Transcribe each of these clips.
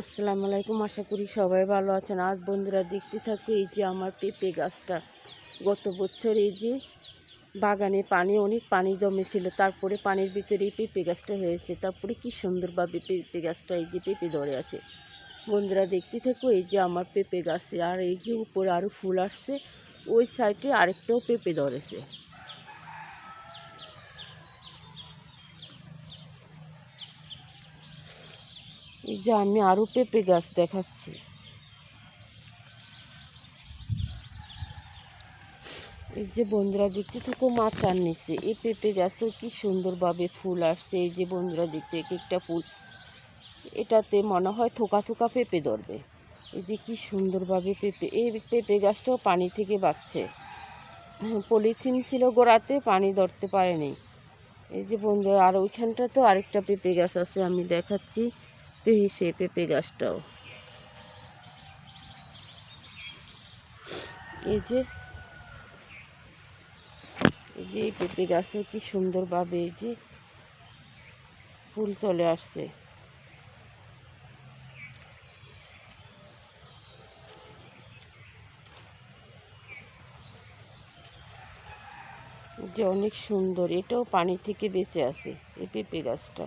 আসসালামু আলাইকুম, আশা করি সবাই ভালো আছেন। আজ বন্ধুরা দেখতে থাকো এই যে আমার পেঁপে গাছটা। গত বছর এই যে বাগানে পানি, অনেক পানি জমেছিল, তারপরে পানির ভিতরে এই পেঁপে গাছটা হয়েছে। তারপরে কি সুন্দরভাবে পেঁপে গাছটা এই যে পেঁপে ধরে আছে। বন্ধুরা দেখতে থাকো এই যে আমার পেঁপে গাছে, আর এই যে উপরে আরও ফুল আসছে, ওই সাইডে আরেকটাও পেঁপে ধরেছে। এই যে আমি আরও পেঁপে গাছ দেখাচ্ছি। এই যে বন্ধুরা, দেখতে থাকো মাচার নিচে এই পেঁপে গাছেও কি সুন্দরভাবে ফুল আসছে। এই যে বন্ধুরা, দেখতে এক একটা ফুল। এটাতে মনে হয় থোকা থোকা পেঁপে ধরবে। এই যে কি সুন্দরভাবে পেঁপে এই পেঁপে গাছটাও পানি থেকে বাঁচছে। পলিথিন ছিল গোড়াতে, পানি ধরতে পারেনি। এই যে বন্ধুরা, আর ওইখানটা তো আরেকটা পেঁপে গাছ আছে, আমি দেখাচ্ছি। পেয়ে সেই পেঁপে গাছটাও। এই যে এই যে এই পেঁপে গাছেও কি সুন্দরভাবে এই যে ফুল চলে আসছে। যে অনেক সুন্দর, এটাও পানি থেকে বেঁচে আছে এই পেঁপে গাছটা।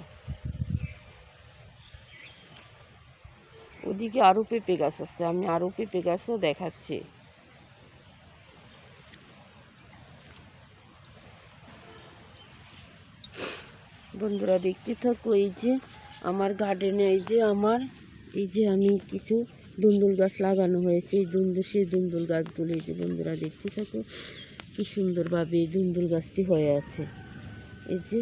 ওদিকে আরও পেঁপে গাছ আছে, আমি আরও পেঁপে গাছও দেখাচ্ছি। বন্ধুরা, দেখতে থাকো, এই যে আমার গার্ডেনে এই যে আমার, এই যে আমি কিছু দুন্দুল গাছ লাগানো হয়েছে, এই দুন্দুল সেই দুন্দুল গাছগুলো, এই যে বন্ধুরা, দেখতে থাকো, কি সুন্দরভাবে এই দুন্দুল গাছটি হয়ে আছে। এই যে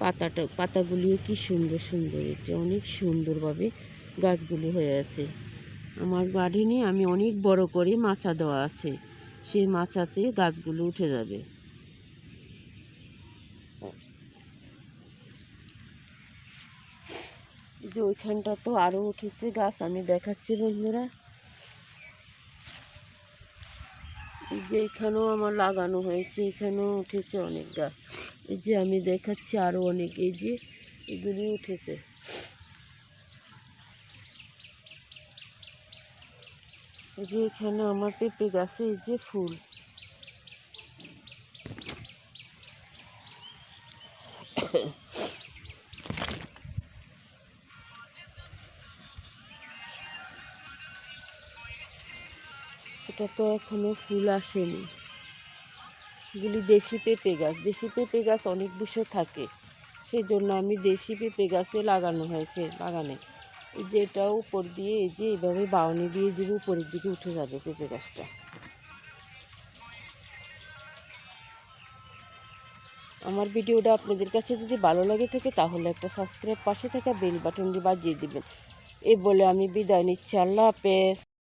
পাতাটা, পাতাগুলিও কি সুন্দর সুন্দর, এটা অনেক সুন্দরভাবে গাছগুলো হয়ে আছে। আমার গার্ডেনে আমি অনেক বড় করে মাচা দেওয়া আছে। সেই মাচাতে গাছগুলো উঠে যাবে। যে ওইখানটা তো আরও উঠেছে গাছ, আমি দেখাচ্ছি বন্ধুরা। যে এখানেও আমার লাগানো হয়েছে, এখানেও উঠেছে অনেক গাছ। এই যে আমি দেখাচ্ছি আরও অনেক, এই যে এগুলি উঠেছে। যে এখানে আমার পেঁপে গাছে এই যে ফুল। এটা তো এখনও ফুল আসেনি। এগুলি দেশি পেঁপে গাছ। দেশি পেঁপে গাছ অনেক বছর থাকে। সেই জন্য আমি দেশি পেঁপে গাছে লাগানো হয়েছে বাগানে। এই যে এটা উপর দিয়ে, এই যে এইভাবে বাউনি দিয়ে দিলে উপরের দিকে উঠে যাবে পেঁপে গাছটা। আমার ভিডিওটা আপনাদের কাছে যদি ভালো লাগে থাকে, তাহলে একটা সাবস্ক্রাইব পাশে থাকা বেল বাটনটি বাজিয়ে দিবেন। এই বলে আমি বিদায় নিচ্ছি। আল্লাহ হাফেজ।